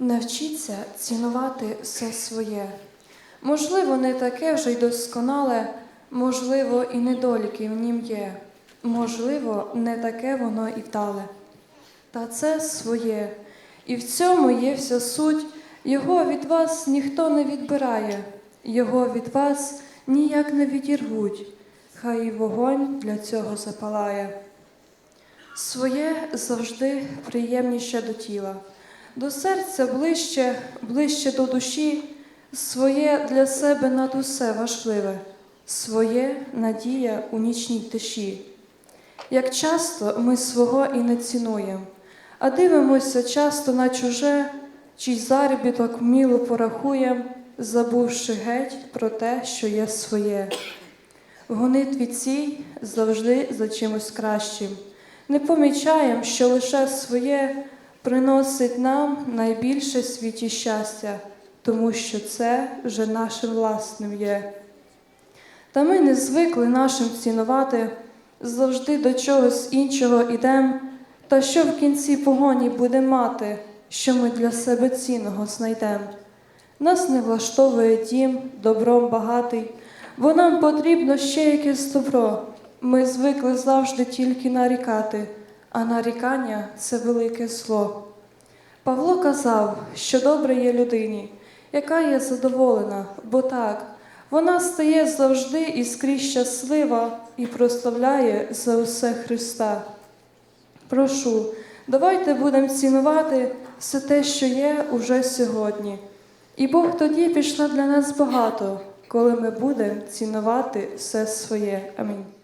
Навчіться цінувати все своє. Можливо, не таке вже й досконале, можливо, і недоліки в нім є, можливо, не таке воно і вдале. Та це своє, і в цьому є вся суть, його від вас ніхто не відбирає, його від вас ніяк не відірвуть, хай і вогонь для цього запалає. Своє завжди приємніше до тіла, до серця ближче, ближче до душі, своє для себе над усе важливе, своє надія у нічній тиші. Як часто ми свого і не цінуємо, а дивимося часто на чуже, чий заробіток міло порахуєм, забувши геть про те, що є своє. В гонитві цій завжди за чимось кращим. Не помічаєм, що лише своє приносить нам найбільше світі щастя, тому що це вже нашим власним є. Та ми не звикли нашим цінувати, завжди до чогось іншого ідем, та що в кінці погоні буде мати, що ми для себе цінного знайдем. Нас не влаштовує дім, добром багатий, бо нам потрібно ще якесь добро. Ми звикли завжди тільки нарікати, а нарікання це велике зло. Павло казав, що добре є людині, яка є задоволена, бо так, вона стає завжди і щаслива і прославляє за усе Христа. Прошу, давайте будемо цінувати все те, що є уже сьогодні. І Бог тоді пішла для нас багато, коли ми будемо цінувати все своє. Амінь.